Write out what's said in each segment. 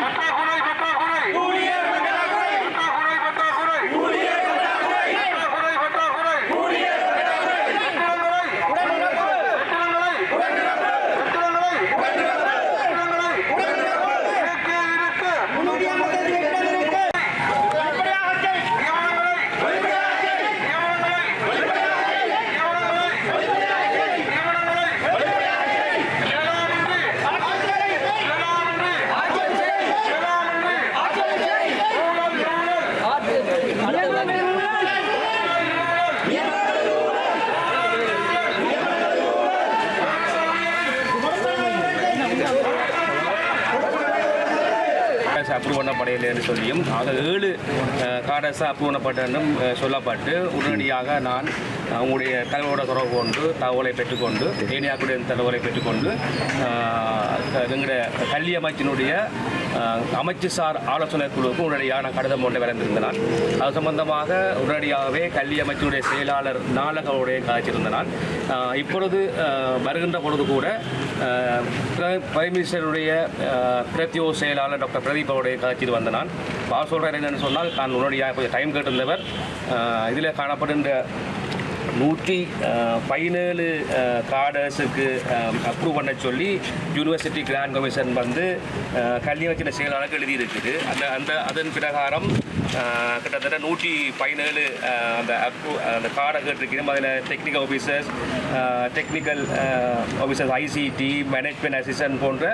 பற்றாக்குறை பற்றாக்குறை ஊழியர் பற்றாக்குறை பற்றாக்குறை பற்றாக்குறை ஊழியர் பற்றாக்குறை பற்றாக்குறை பற்றாக்குறை ஊழியர் பற்றாக்குறை வெற்றிடங்களை வெற்றிடங்களை வெற்றிடங்களை வெற்றிடங்களை இருக்கே இருக்கு நியமனங்களை கார்டஸ் அப்ரூவ் சொல்லியும் ஆக ஏழு கார்டஸ் பூணப்பட்டனும் சொல்லப்பட்டு உடனடியாக நான் அவங்களுடைய தலைவரோட தொடர்பு கொண்டு தகவலை பெற்றுக்கொண்டு ஏனியாக்குடைய தகவலை பெற்றுக்கொண்டு எங்களுடைய கல்வி அமைச்சினுடைய அமைச்சுசார் அமைச்சு சார் ஆலோசனை குழுவுக்கு உடனடியாக கடிதம் ஒன்றை வரைந்திருந்தேன் அது சம்பந்தமாக உடனடியாகவே கல்வி அமைச்சினுடைய செயலாளர் நாளகவுடைய காய்ச்சிருந்தனால் இப்பொழுது வருகின்ற பொழுது கூட பிர- பிரைம் மினிஸ்டருடைய அஹ், பிரத்யோ செயலாளர் டாக்டர் பிரதீப் அவருடைய காட்சியில் வந்த நான் என்னென்னு சொன்னால் நான் உடனடியாக கொஞ்சம் டைம் கேட்டிருந்தவர் இதில் காணப்படுகின்ற நூற்றி பதினேழு கார்டர்ஸுக்கு அப்ரூவ் பண்ண சொல்லி யூனிவர்சிட்டி கிராண்ட் கமிஷன் வந்து அஹ், கல்வி வச்சின செயலாளருக்கு எழுதியிருக்குது. அந்த அந்த அதன் பிரகாரம் கிட்டத்தட்ட நூற்றி பதினேழு அந்த அப்ரூ அந்த கார்டை கேட்டிருக்கிறோம் அதில் technical officers technical officers ICT management assistant போன்ற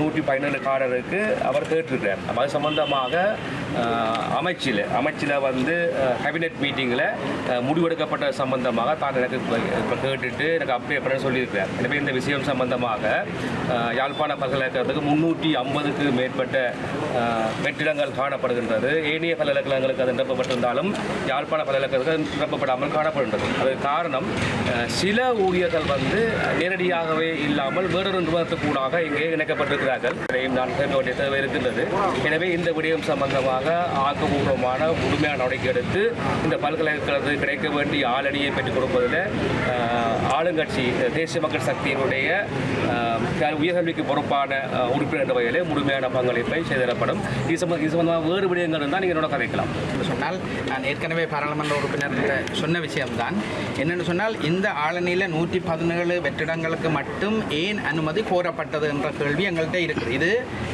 நூற்றி பதினேழு கார்டருக்கு அவர் கேட்டிருக்கிறார். அது சம்பந்தமாக அமைச்சில் அமைச்சில் வந்து கேபினெட் மீட்டிங்கில் முடிவெடுக்கப்பட்ட சம்பந்தமாக தான் எனக்கு இப்போ கேட்டுட்டு எனக்கு அப்டேட் பண்ண சொல்லியிருக்கிறார். எனவே இந்த விஷயம் சம்பந்தமாக யாழ்ப்பாண பல்கலைக்கழகத்துக்கு முன்னூற்றி ஐம்பதுக்கு மேற்பட்ட வெற்றிடங்கள் காணப்படுகின்றது. ஏனைய பல்கலைக்கழகங்களுக்கு அது நிரப்பப்பட்டிருந்தாலும் யாழ்ப்பாண பல்கலைக்கழகத்துக்கு நிரப்பப்படாமல் காணப்படுகின்றது. அதற்கு காரணம் சில ஊழியர்கள் வந்து நேரடியாகவே இல்லாமல் வேறொரு நிறுவனத்துக்கூடாக இங்கே இணைக்கப்பட்டிருக்கிறார்கள். இதையும் நான் கேட்க வேண்டிய தேவை இருக்கின்றது. எனவே இந்த விடயம் சம்பந்தமாக ஆக்கப்பூர்வமான முழுமையான நடவடிக்கை எடுத்து இந்த பல்கலைக்கழகத்தில் கிடைக்க வேண்டிய ஆளணியை பெற்றுக் கொடுப்பதில் ஆளுங்கட்சி தேசிய மக்கள் சக்தியினுடைய உயர்கல்விக்கு பொறுப்பான உறுப்பினர் என்ற வகையில் முழுமையான பங்களிப்பை செய்திடப்படும். இது சம்பந்த இது சம்பந்தமாக வேறு விடயங்கள் இருந்தால் நீங்கள் என்னோட கதைக்கலாம். என்று சொன்னால் நான் ஏற்கனவே பாராளுமன்ற உறுப்பினர் சொன்ன விஷயம்தான். என்னென்னு சொன்னால் இந்த ஆளணியில் நூற்றி பதினேழு வெற்றிடங்களுக்கு மட்டும் ஏன் அனுமதி கோரப்பட்டது என்ற கேள்வி எங்கள்கிட்ட இருக்குது. இது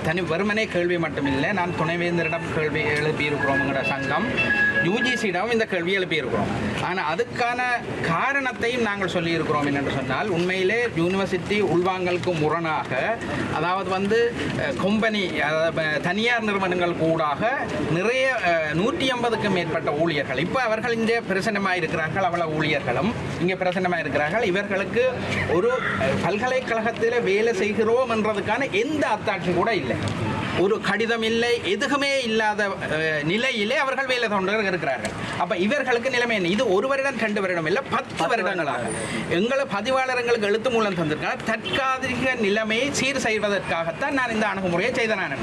தனி வெறுமனே கேள்வி மட்டும் இல்லை நான் துணைவேந்தரிடம் கேள்வி எழுப்பியிருக்கிறோம்ங்கிற சங்கம். யூஜிசியிடம் இந்த கேள்வி எழுப்பியிருக்கிறோம். ஆனால் அதுக்கான காரணத்தையும் நாங்கள் சொல்லியிருக்கிறோம் என்னென்று சொன்னால் உண்மையிலே யூனிவர்சிட்டி உள்வாங்கலுக்கு முரணாக அதாவது வந்து கம்பெனி தனியார் நிறுவனங்கள் கூடாக நிறைய நூற்றி ஐம்பதுக்கும் மேற்பட்ட ஊழியர்கள் இப்போ அவர்கள் இங்கே பிரசன்னமாக இருக்கிறார்கள் அவ்வளோ ஊழியர்களும் இங்கே பிரசன்னமாக இருக்கிறார்கள். இவர்களுக்கு ஒரு பல்கலைக்கழகத்தில் வேலை செய்கிறோம் என்றதுக்கான எந்த அத்தாட்சி கூட இல்லை. ஒரு கடிதம் இல்லை எதுவுமே இல்லாத நிலையிலே அவர்கள் வேலை தொண்டர்கள் இருக்கிறார்கள். அப்ப இவர்களுக்கு நிலைமை என்ன? இது ஒரு வருடம் ரெண்டு வருடம் இல்லை பத்து வருடங்களாக. எங்களை பதிவாளர் எங்களுக்கு எழுத்து மூலம் தந்திருக்காங்க தற்காலிக நிலைமையை சீர் செய்வதற்காகத்தான் நான் இந்த அணுகுமுறையை செய்த நான்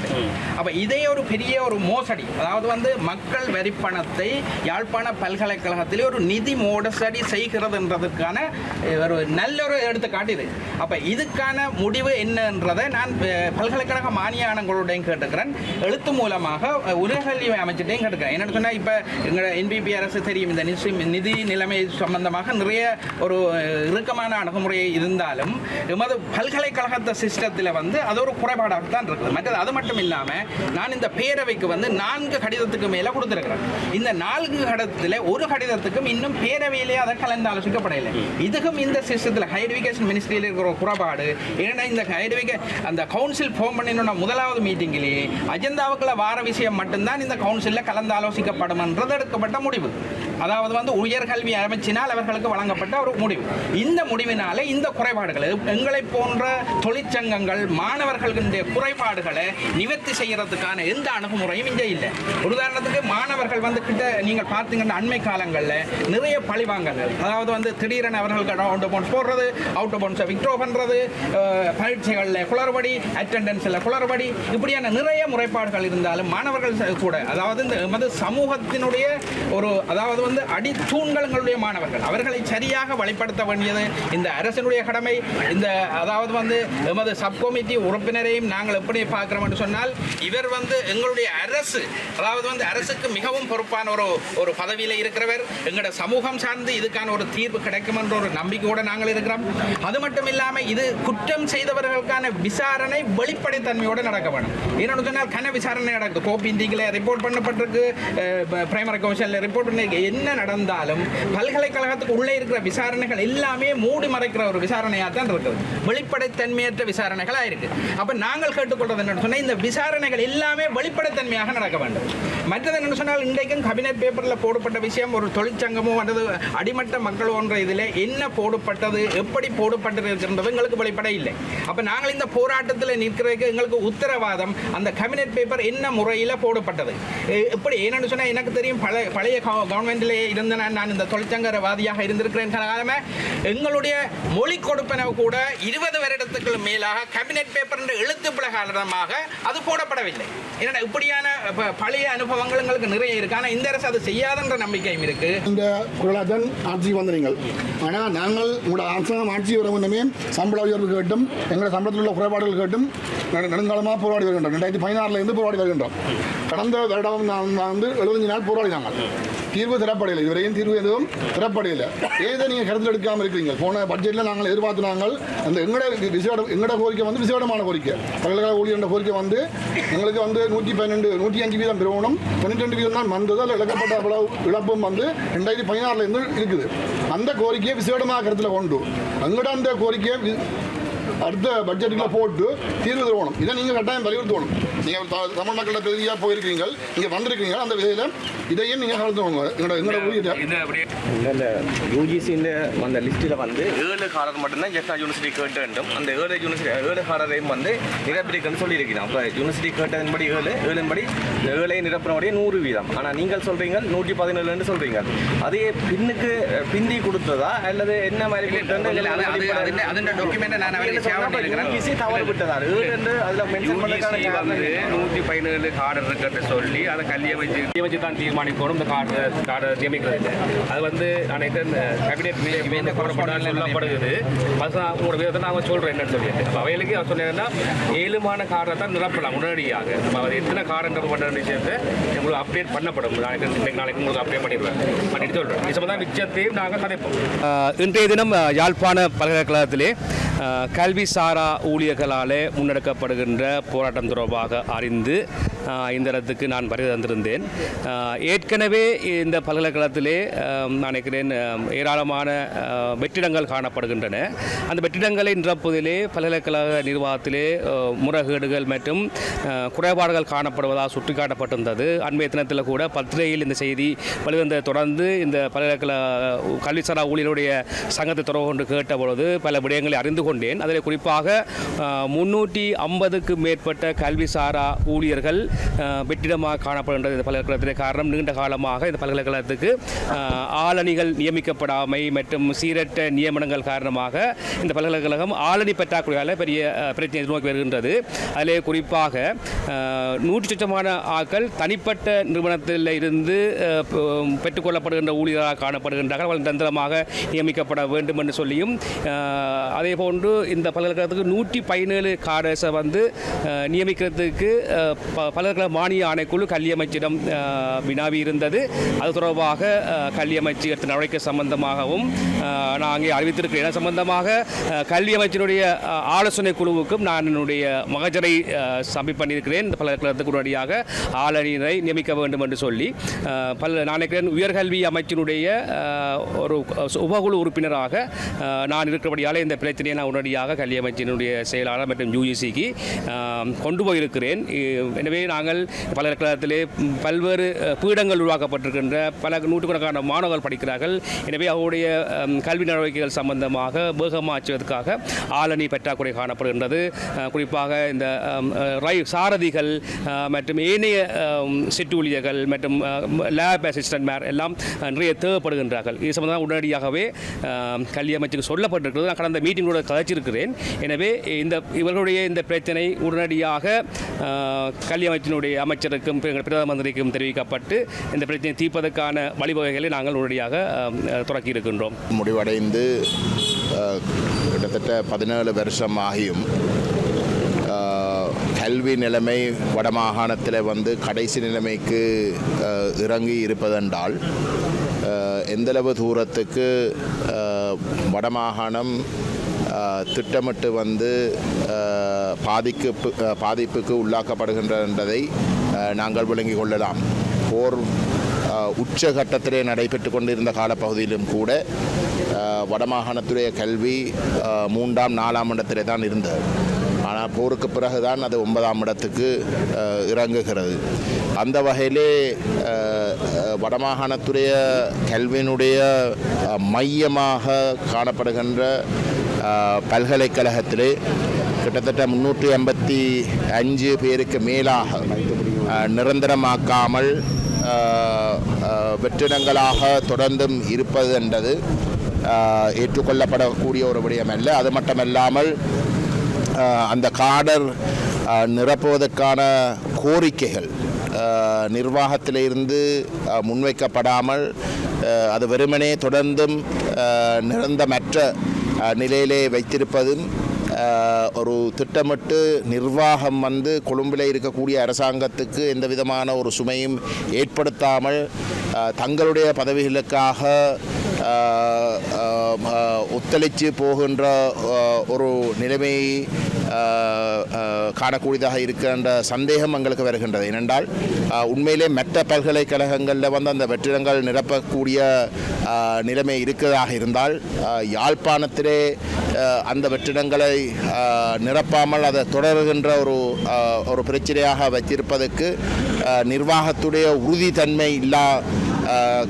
அப்ப இதே ஒரு பெரிய ஒரு மோசடி. அதாவது வந்து மக்கள் வரி பணத்தை யாழ்ப்பாண பல்கலைக்கழகத்திலே ஒரு நிதி மோசடி செய்கிறதுன்றதுக்கான ஒரு நல்ல ஒரு எடுத்துக்காட்டு இது. அப்ப இதுக்கான முடிவு என்னன்றதை நான் பல்கலைக்கழக மானியானங்களுடையும் கேட்டுக்கிறேன் எழுத்து மூலமாக உலகல்வி அமைச்சிட்டையும் கேட்டுக்கிறேன் என்னென்னு சொன்னால் இப்போ எங்களோட என்பிபி அரசு தெரியும். இந்த நிதி நிதி நிலைமை சம்பந்தமாக நிறைய ஒரு இறுக்கமான அணுகுமுறை இருந்தாலும் எமது பல்கலைக்கழகத்தை சிஸ்டத்தில் வந்து அது ஒரு குறைபாடாக தான் இருக்குது. மற்றது அது மட்டும் இல்லாமல் நான் இந்த பேரவைக்கு வந்து நான்கு கடிதத்துக்கு மேலே கொடுத்துருக்கிறேன். இந்த நான்கு கடிதத்தில் ஒரு கடிதத்துக்கும் இன்னும் பேரவையிலே அதை கலந்து ஆலோசிக்கப்படவில்லை. இதுக்கும் இந்த சிஸ்டத்தில் ஹையர் எஜுகேஷன் மினிஸ்ட்ரியில் இருக்கிற ஒரு குறைபாடு ஏன்னா இந்த ஹையர் அந்த கவுன்சில் ஃபார்ம் பண்ணின முதலாவது மீட்டிங் மீட்டிங்கிலேயே அஜெண்டாவுக்குள்ள வார விஷயம் மட்டும்தான் இந்த கவுன்சிலில் கலந்து ஆலோசிக்கப்படும் என்றது எடுக்கப்பட்ட முடிவு. அதாவது வந்து உயர்கல்வி அமைச்சினால் அவர்களுக்கு வழங்கப்பட்ட ஒரு முடிவு. இந்த முடிவினாலே இந்த குறைபாடுகள் எங்களை போன்ற தொழிற்சங்கங்கள் மாணவர்களுடைய குறைபாடுகளை நிவர்த்தி செய்யறதுக்கான எந்த அணுகுமுறையும் இங்கே இல்லை. ஒரு உதாரணத்துக்கு மாணவர்கள் வந்து கிட்ட நீங்கள் பார்த்தீங்கன்னா அண்மை காலங்களில் நிறைய பழிவாங்கல்கள் அதாவது வந்து திடீரென அவர்களுக்கு அவுட் பவுன்ஸ் போடுறது அவுட் பவுன்ஸை விக்ட்ரோ பண்ணுறது பரீட்சைகளில் குளறுபடி அட்டெண்டன்ஸில் குளறுபடி இப்படியான நிறைய முறைப்பாடுகள் இருந்தாலும் மாணவர்கள் ச- கூட அதாவது இந்த எமது சமூகத்தினுடைய ஒரு அதாவது வந்து அடித்தூண்களுடைய மாணவர்கள். அவர்களை சரியாக வழிப்படுத்த வேண்டியது இந்த அரசனுடைய கடமை. இந்த அதாவது வந்து எமது சப் கமிட்டி உறுப்பினரையும் நாங்கள் எப்படி பார்க்கிறோம் என்று சொன்னால் இவர் வந்து எங்களுடைய அரசு அதாவது வந்து அரசுக்கு மிகவும் பொறுப்பான ஒரு ஒரு பதவியில் இருக்கிறவர். எங்களோட சமூகம் சார்ந்து இதுக்கான ஒரு தீர்வு கிடைக்கும் என்ற ஒரு நம்பிக்கையோடு நாங்கள் இருக்கிறோம். அது மட்டும் இல்லாமல் இது குற்றம் செய்தவர்களுக்கான விசாரணை வெளிப்படைத்தன்மையோடு நடக்க வேணும் என்னென்னு சொன்னால் கன விசாரணை நடக்குது. கோபி இந்தியில் ரிப்போர்ட் பண்ணப்பட்டிருக்கு. பிரைமரி கமிஷனில் ரிப்போர்ட் பண்ணி என்ன நடந்தாலும் பல்கலைக்கழகத்துக்கு உள்ளே இருக்கிற விசாரணைகள் எல்லாமே மூடி மறைக்கிற ஒரு விசாரணையாக தான் இருக்குது. வெளிப்படைத்தன்மையற்ற விசாரணைகளாக இருக்கு அப்போ நாங்கள் கேட்டுக்கொள்வது என்னென்னு சொன்னால் இந்த விசாரணைகள் எல்லாமே வெளிப்படைத்தன்மையாக நடக்க வேண்டும். மற்றது என்னென்னு சொன்னால் இன்றைக்கும் கபினட் பேப்பரில் போடப்பட்ட விஷயம் ஒரு தொழிற்சங்கமோ அல்லது அடிமட்ட மக்கள் ஒன்ற இதில் என்ன போடப்பட்டது எப்படி போடப்பட்டது இருக்கின்றது எங்களுக்கு வெளிப்பட இல்லை. அப்போ நாங்கள் இந்த போராட்டத்தில் நிற்கிறதுக்கு எங்களுக்கு உத்தரவாதம் அந்த கபினட் பேப்பர் என்ன முறையில் போடப்பட்டது. எப்படி? என்னன்னு சொன்னால் எனக்கு தெரியும் பழைய பழைய கவர்மெண்ட் கவர்மெண்ட்டிலே இருந்த நான் இந்த தொழிற்சங்கரவாதியாக இருந்திருக்கிறேன். காலமே எங்களுடைய மொழி கொடுப்பனவு கூட இருபது வருடத்துக்கு மேலாக கேபினெட் பேப்பர் என்ற எழுத்து பிழை காரணமாக அது போடப்படவில்லை. ஏன்னா இப்படியான ப- பழைய அனுபவங்கள் எங்களுக்கு நிறைய இருக்கு. ஆனால் இந்த அரசு அது செய்யாதுன்ற நம்பிக்கையும் இருக்கு. இந்த குரலாதன் ஆட்சிக்கு வந்த நீங்கள். ஆனால் நாங்கள் உங்களோட அரசாங்கம் ஆட்சி வர முன்னமே சம்பள உயர்வு கேட்டும் எங்களோட சம்பளத்தில் உள்ள குறைபாடுகள் கேட்டும் நெடுங்காலமாக போராடி வருகின்றோம். ரெண்டாயிரத்தி பதினாறுல இருந்து போராடி வருகின்றோம். கடந்த வருடம் நான் வந்து எழுபத்தஞ்சு நாள் போராடினாங்க. தீர்வு தரப்படையில். இதுவரையும் தீர்வு எதுவும் தரப்படையில். ஏதை நீங்கள் கருத்தில் எடுக்காமல் இருக்கிறீங்க. போன பட்ஜெட்டில் நாங்கள் எதிர்பார்த்து நாங்கள் அந்த எங்களோட விசேட எங்களோட கோரிக்கை வந்து விசேடமான கோரிக்கை. பல்கலைக்கழக ஊழியர் கோரிக்கை வந்து எங்களுக்கு வந்து நூற்றி பன்னெண்டு நூற்றி அஞ்சு வீதம் பெறணும் தொண்ணூற்றி ரெண்டு வீதம் தான் வந்தது. அதில் இழக்கப்பட்ட அவ்வளவு இழப்பும் வந்து ரெண்டாயிரத்தி பதினாறுல இருந்து இருக்குது. அந்த கோரிக்கையை விசேடமாக கருத்தில் கொண்டு எங்களோட அந்த கோரிக்கையை வி- அடுத்த பட்ஜெட்டுக்குள்ள போட்டு தீர்வு தருவணும். இதை நீங்கள் கட்டாயம் வலியுறுத்தணும். நீங்கள் த- தமிழ் மக்கள பிரதியாக போயிருக்கீங்க இங்கே வந்திருக்கீங்க அந்த விதையில் இதையும் நீங்கள் கலந்துக்கோங்க எங்களோட எங்களோட ஊழியர் இது அப்படியே இந்த யூஜிசியின் அந்த லிஸ்ட்டில் வந்து ஏழு காரர் மட்டும்தான் ஜெஃப்னா யூனிவர்சிட்டி கேட்டு வேண்டும். அந்த ஏழு யூனிவர்சிட்டி ஏழு காரரையும் வந்து நிரப்பிடிக்கன்னு சொல்லியிருக்கிறோம் அப்போ யூனிவர்சிட்டி கேட்டதன்படி ஏழு ஏழின்படி ஏழை நிரப்பினபடி நூறு வீதம். ஆனால் நீங்கள் சொல்கிறீங்க நூற்றி பதினேழுன்னு சொல்கிறீங்க அதே பின்னுக்கு பிந்தி கொடுத்ததா அல்லது என்ன மாதிரி நூற்றி பதினேழு கார்டர் இருக்கிறத சொல்லி அதை கல்லியை வச்சு வச்சு தான் தீர்மானிக்கணும் இந்த கார்டர் கார்டர் நியமிக்கிறது. அது வந்து அனைத்து இந்த கேபினெட் கோரப்பட்டால் சொல்லப்படுகிறது. பஸ் உங்களோட விதத்தை சொல்கிறோம் என்னன்னு சொல்லிட்டு. அவைகளுக்கு அவர் சொன்னீங்கன்னா ஏழுமான கார்டை தான் நிரப்பலாம் உடனடியாக. நம்ம அது எத்தனை உங்களுக்கு அப்டேட் பண்ணப்படும். நாளைக்கு நாளைக்கு உங்களுக்கு அப்டேட் பண்ணிடுவேன். பண்ணிட்டு சொல்கிறேன் நிச்சயமாக தான் மிச்சத்தையும் நாங்கள் கதைப்போம். இன்றைய தினம் யாழ்ப்பாண பல்கலைக்கழகத்திலே சாரா ஊழியர்களாலே முன்னெடுக்கப்படுகின்ற போராட்டம் தொடர்பாக அறிந்து இந்த இடத்துக்கு நான் வருகை தந்திருந்தேன். ஏற்கனவே இந்த பல்கலைக்கழகத்திலே நான் நினைக்கிறேன் ஏராளமான வெற்றிடங்கள் காணப்படுகின்றன. அந்த வெற்றிடங்களை நிரப்புவதிலே பல்கலைக்கழக நிர்வாகத்திலே முறைகேடுகள் மற்றும் குறைபாடுகள் காணப்படுவதாக சுட்டிக்காட்டப்பட்டிருந்தது. அண்மைய தினத்தில் கூட பத்திரிகையில் இந்த செய்தி வெளிவந்த தொடர்ந்து இந்த பல்கலைக்கழக கல்விசாரா ஊழியருடைய சங்கத்தை தொடர்பு கொண்டு கேட்டபொழுது பல விடயங்களை அறிந்து கொண்டேன். அதில் குறிப்பாக முன்னூற்றி ஐம்பதுக்கு மேற்பட்ட கல்விசாரா ஊழியர்கள் வெற்றிடமாக காணப்படுகின்றது இந்த பல்கலைக்கழகத்தின் காரணம் நீண்ட காலமாக இந்த பல்கலைக்கழகத்துக்கு ஆளணிகள் நியமிக்கப்படாமை மற்றும் சீரற்ற நியமனங்கள் காரணமாக இந்த பல்கலைக்கழகம் ஆளணி பற்றாக்குறையால் பெரிய பிரச்சனை எதிர்நோக்கி வருகின்றது. அதிலே குறிப்பாக நூற்று நூற்றி சொச்சமான ஆட்கள் தனிப்பட்ட நிறுவனத்தில் இருந்து பெற்றுக்கொள்ளப்படுகின்ற ஊழியராக காணப்படுகின்றார்கள். அவர்கள் நிரந்தரமாக நியமிக்கப்பட வேண்டும் என்று சொல்லியும் அதே போன்று இந்த இந்த பல்கலைக்கழகத்துக்கு நூற்றி பதினேழு காடர்ஸை வந்து நியமிக்கிறதுக்கு ப- பல்கலைக்கழக மானிய ஆணைக்குழு கல்வி அமைச்சிடம் வினாவி இருந்தது. அது தொடர்பாக கல்வி அமைச்சு எடுத்த நடவடிக்கை சம்பந்தமாகவும் நான் அங்கே அறிவித்திருக்கிறேன். சம்பந்தமாக கல்வி அமைச்சருடைய ஆலோசனை குழுவுக்கும் நான் என்னுடைய மகஜரை அஹ், பண்ணியிருக்கிறேன் இந்த பல்கலைக்கழகத்துக்கு உடனடியாக ஆளுநரை நியமிக்க வேண்டும் என்று சொல்லி பல்ல பல் நான் நினைக்கிறேன் உயர்கல்வி அமைச்சினுடைய ஒரு உபகுழு உறுப்பினராக நான் இருக்கிறபடியால் இந்த பிரச்சனையை நான் உடனடியாக கல்வியமைச்சினுடைய செயலாளர் மற்றும் யூஜிசிக்கு கொண்டு போயிருக்கிறேன் எனவே நாங்கள் பல்கலைக்கழகத்திலே பல்வேறு பீடங்கள் உருவாக்கப்பட்டிருக்கின்ற பல நூற்றுக்கணக்கான மாணவர்கள் படிக்கிறார்கள். எனவே அவருடைய கல்வி நடவடிக்கைகள் சம்பந்தமாக வேகமாற்றுவதற்காக ஆளணி பற்றாக்குறை காணப்படுகின்றது. குறிப்பாக இந்த ரை சாரதிகள் மற்றும் ஏனைய சிற்றூழியர்கள் மற்றும் லேப் அசிஸ்டன்ட் மேர் எல்லாம் நிறைய தேவைப்படுகின்றார்கள். இது சம்பந்தமாக உடனடியாகவே கல்வி அமைச்சுக்கு சொல்லப்பட்டிருக்கிறது. நான் கடந்த மீட்டிங்கோட கதைச்சிருக்கிறேன். கொள்கிறேன் எனவே இந்த இவர்களுடைய இந்த பிரச்சனை உடனடியாக கல்வி அமைச்சினுடைய அமைச்சருக்கும் பிரதம மந்திரிக்கும் தெரிவிக்கப்பட்டு இந்த பிரச்சனையை தீர்ப்பதற்கான வழிவகைகளை நாங்கள் உடனடியாக தொடக்கி இருக்கின்றோம். முடிவடைந்து கிட்டத்தட்ட பதினேழு வருஷம் ஆகியும் கல்வி நிலைமை வடமாகாணத்தில் வந்து கடைசி நிலைமைக்கு இறங்கி இருப்பதென்றால் எந்தளவு தூரத்துக்கு வடமாகாணம் திட்டமிட்டு வந்து பாதிக்கு பாதிப்புக்கு உள்ளாக்கப்படுகின்றதை என்பதை நாங்கள் விளங்கிக் கொள்ளலாம். போர் உச்சகட்டத்திலே நடைபெற்று கொண்டிருந்த காலப்பகுதியிலும் கூட வடமாகாணத்துடைய கல்வி மூன்றாம் நாலாம் இடத்திலே தான் இருந்தது. ஆனால் போருக்கு பிறகுதான் அது ஒன்பதாம் இடத்துக்கு இறங்குகிறது. அந்த வகையிலே வடமாகாணத்துடைய கல்வியினுடைய மையமாக காணப்படுகின்ற பல்கலைக்கழகத்திலே கிட்டத்தட்ட முன்னூற்றி ஐம்பத்தி அஞ்சு பேருக்கு மேலாக நிரந்தரமாக்காமல் வெற்றிடங்களாக தொடர்ந்தும் இருப்பது என்றது ஏற்றுக்கொள்ளப்படக்கூடிய ஒரு விடயம் அல்ல அது மட்டுமல்லாமல் அந்த காடர் நிரப்புவதற்கான கோரிக்கைகள் நிர்வாகத்திலிருந்து முன்வைக்கப்படாமல் அது வெறுமனே தொடர்ந்தும் நிரந்தமற்ற நிலையிலே வைத்திருப்பதும் ஒரு திட்டமிட்டு நிர்வாகம் வந்து கொழும்பில் இருக்கக்கூடிய அரசாங்கத்துக்கு எந்த விதமான ஒரு சுமையும் ஏற்படுத்தாமல் தங்களுடைய பதவிகளுக்காக ஒத்துழைச்சு போகின்ற ஒரு நிலைமையை காணக்கூடியதாக இருக்கின்ற சந்தேகம் எங்களுக்கு வருகின்றது ஏனென்றால் உண்மையிலே மற்ற பல்கலைக்கழகங்களில் வந்து அந்த வெற்றிடங்கள் நிரப்பக்கூடிய நிலைமை இருக்கிறதாக இருந்தால் யாழ்ப்பாணத்திலே அந்த வெற்றிடங்களை நிரப்பாமல் அதை தொடர்கின்ற ஒரு ஒரு பிரச்சனையாக வைத்திருப்பதற்கு நிர்வாகத்துடைய உறுதித்தன்மை இல்லா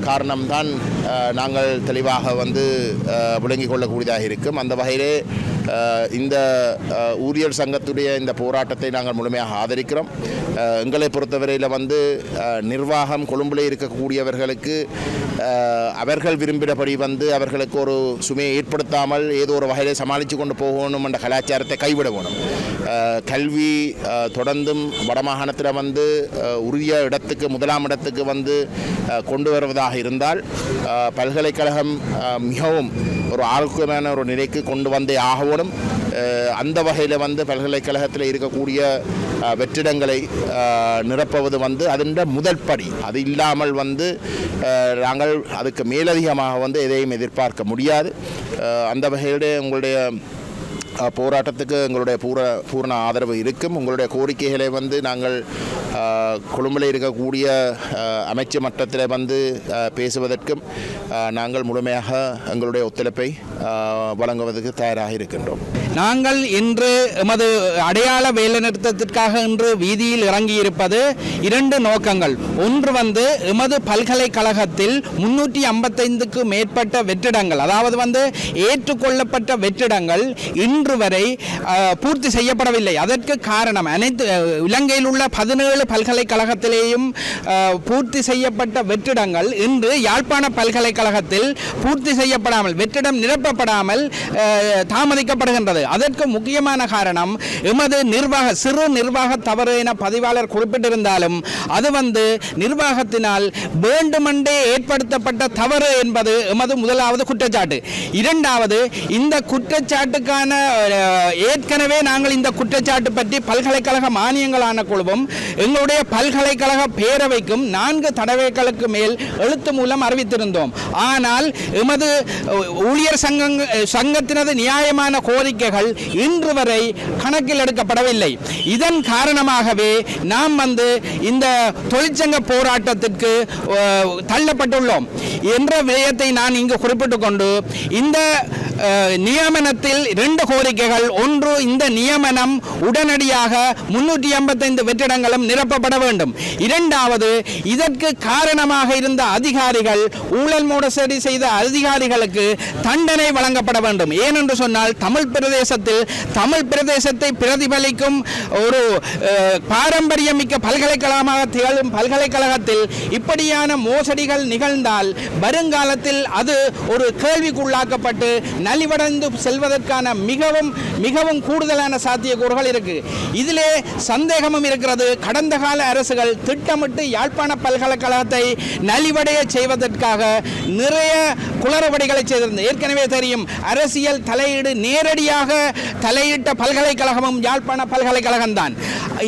காரணம்தான் நாங்கள் தெளிவாக வந்து விளங்கிக் கொள்ளக்கூடியதாக இருக்கும். அந்த வகையிலே இந்த ஊழியர் சங்கத்துடைய இந்த போராட்டத்தை நாங்கள் முழுமையாக ஆதரிக்கிறோம். எங்களை பொறுத்தவரையில் வந்து நிர்வாகம் கொழும்பில் இருக்கக்கூடியவர்களுக்கு அவர்கள் விரும்பினபடி வந்து அவர்களுக்கு ஒரு சுமையை ஏற்படுத்தாமல் ஏதோ ஒரு வகையில் சமாளித்து கொண்டு போகணும் என்ற கலாச்சாரத்தை கைவிட வேணும் கல்வி தொடர்ந்தும் வடமாகாணத்தில் வந்து உரிய இடத்துக்கு முதலாம் இடத்துக்கு வந்து கொண்டு வருவதாக இருந்தால் பல்கலைக்கழகம் மிகவும் ஒரு ஆரோக்கியமான ஒரு நிலைக்கு கொண்டு வந்தே ஆகவும் அஹ், அந்த வகையில் வந்து பல்கலைக்கழகத்தில் இருக்கக்கூடிய வெற்றிடங்களை நிரப்புவது வந்து அதன் முதல் படி. அது இல்லாமல் வந்து நாங்கள் அதுக்கு மேலதிகமாக வந்து எதையும் எதிர்பார்க்க முடியாது. அந்த வகையிலே உங்களுடைய போராட்டத்துக்கு எங்களுடைய பூர பூர்ண ஆதரவு இருக்கும். உங்களுடைய கோரிக்கைகளை வந்து நாங்கள் கொழும்பில் இருக்கக்கூடிய அமைச்சு மட்டத்தில் வந்து பேசுவதற்கும் நாங்கள் முழுமையாக எங்களுடைய ஒத்துழைப்பை வழங்குவதற்கு தயாராக இருக்கின்றோம். நாங்கள் இன்று எமது அடையாள வேலைநிறுத்தத்திற்காக இன்று வீதியில் இறங்கியிருப்பது இரண்டு நோக்கங்கள். ஒன்று வந்து எமது பல்கலைக்கழகத்தில் முன்னூற்றி ஐம்பத்தைந்துக்கு மேற்பட்ட வெற்றிடங்கள் அதாவது வந்து ஏற்றுக்கொள்ளப்பட்ட வெற்றிடங்கள் இன்று வரை பூர்த்தி செய்யப்படவில்லை. அதற்கு காரணம் அனைத்து இலங்கையில் உள்ள பதினேழு பல்கலைக்கழகத்திலேயும் பூர்த்தி செய்யப்பட்ட வெற்றிடங்கள் இன்று யாழ்ப்பாண பல்கலைக்கழகத்தில் பூர்த்தி செய்யப்படாமல் வெற்றிடம் நிரப்பப்படாமல் தாமதிக்கப்படுகின்றது. அதற்கு முக்கியமான காரணம் எமது நிர்வாக சிறு நிர்வாக தவறு என பதிவாளர் குறிப்பிட்டிருந்தாலும் அது வந்து நிர்வாகத்தினால் வேண்டுமென்றே ஏற்படுத்தப்பட்ட தவறு என்பது எமது முதலாவது குற்றச்சாட்டு. இரண்டாவது இந்த குற்றச்சாட்டுக்கான ஏற்கனவே நாங்கள் இந்த குற்றச்சாட்டு பற்றி பல்கலைக்கழக மானியங்களான குழுவும் எங்களுடைய பல்கலைக்கழக பேரவைக்கும் நான்கு தடவைகளுக்கு மேல் எழுத்து மூலம் அறிவித்திருந்தோம். ஆனால் எமது ஊழியர் சங்கங்கள் சங்கத்தினது நியாயமான கோரிக்கைகள் இன்று வரை கணக்கில் எடுக்கப்படவில்லை. இதன் காரணமாகவே நாம் வந்து இந்த தொழிற்சங்க போராட்டத்திற்கு தள்ளப்பட்டுள்ளோம். என்ற விடயத்தை நான் இங்கு குறிப்பிட்டு கொண்டு இந்த நியமனத்தில் இரண்டு கோரிக்கைகள். ஒன்று இந்த நியமனம் உடனடியாக முன்னூற்றி ஐம்பத்தைந்து வெற்றிடங்களும் நிரப்பப்பட வேண்டும். இரண்டாவது இதற்கு காரணமாக இருந்த அதிகாரிகள் ஊழல் மோசடி செய்த அதிகாரிகளுக்கு தண்டனை வழங்கப்பட வேண்டும். ஏனென்று சொன்னால் தமிழ் பிரதேசத்தில் தமிழ் பிரதேசத்தை பிரதிபலிக்கும் ஒரு பாரம்பரியமிக்க பல்கலைக்கழகமாக திகழும் பல்கலைக்கழகத்தில் இப்படியான மோசடிகள் நிகழ்ந்தால் வருங்காலத்தில் அது ஒரு கேள்விக்குள்ளாக்கப்பட்டு நலிவடைந்து செல்வதற்கான மிகவும் மிகவும் கூடுதலான சாத்தியக்கூறுகள் இருக்கு. இதிலே சந்தேகமும் இருக்கிறது. கடந்த கால அரசுகள் திட்டமிட்டு யாழ்ப்பாண பல்கலைக்கழகத்தை நலிவடைய செய்வதற்காக நிறைய குளறுபடிகளை செய்திருந்தது. ஏற்கனவே தெரியும் அரசியல் தலையீடு நேரடியாக தலையிட்ட பல்கலைக்கழகமும் யாழ்ப்பாண பல்கலைக்கழகம் தான்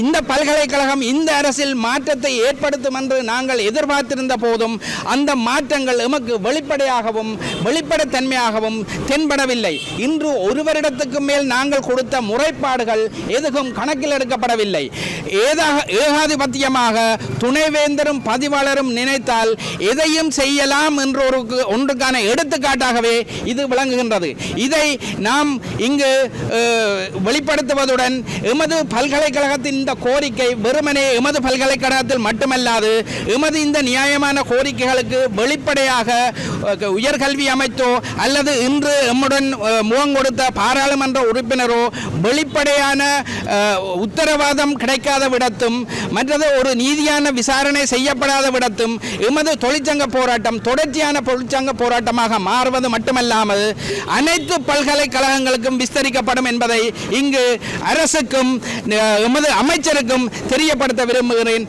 இந்த பல்கலைக்கழகம் இந்த அரசில் மாற்றத்தை ஏற்படுத்தும் என்று நாங்கள் எதிர்பார்த்திருந்த போதும் அந்த மாற்றங்கள் எமக்கு வெளிப்படையாகவும் வெளிப்படைத்தன்மையாகவும் தென்படவில்லை. இன்று ஒரு வருடத்துக்கு மேல் நாங்கள் கொடுத்த முறைப்பாடுகள் எதுவும் கணக்கில் எடுக்கப்படவில்லை. ஏதாக ஏகாதிபத்தியமாக துணைவேந்தரும் பதிவாளரும் நினைத்தால் எதையும் செய்யலாம் என்ற ஒரு ஒன்றுக்கான எடுத்துக்காட்டாகவே இது விளங்குகின்றது. இதை நாம் இங்கு வெளிப்படுத்துவதுடன் எமது பல்கலைக்கழகத்தின் இந்த கோரிக்கை வெறுமனே எமது பல்கலைக்கழகத்தில் மட்டுமல்லாது எமது இந்த நியாயமான கோரிக்கைகளுக்கு வெளிப்படையாக உயர்கல்வி அமைச்சோ அல்லது இன்று எம்முடன் முகம் கொடுத்த பாராளுமன்ற உறுப்பினரோ வெளிப்படையான உத்தரவாதம் கிடைக்காத விடத்தும் மற்றது ஒரு நீதியான விசாரணை செய்யப்படாத விடத்தும் எமது தொழிற்சங்க போராட்டம் தொடர்ச்சியான தொழிற்சங்க போராட்டம் மாவட்டமாக மாறுவது மட்டுமல்லாமல் அனைத்து பல்கலைக்கழகங்களுக்கும் விஸ்தரிக்கப்படும் என்பதை இங்கு அரசுக்கும் எமது அமைச்சருக்கும் தெரியப்படுத்த விரும்புகிறேன்.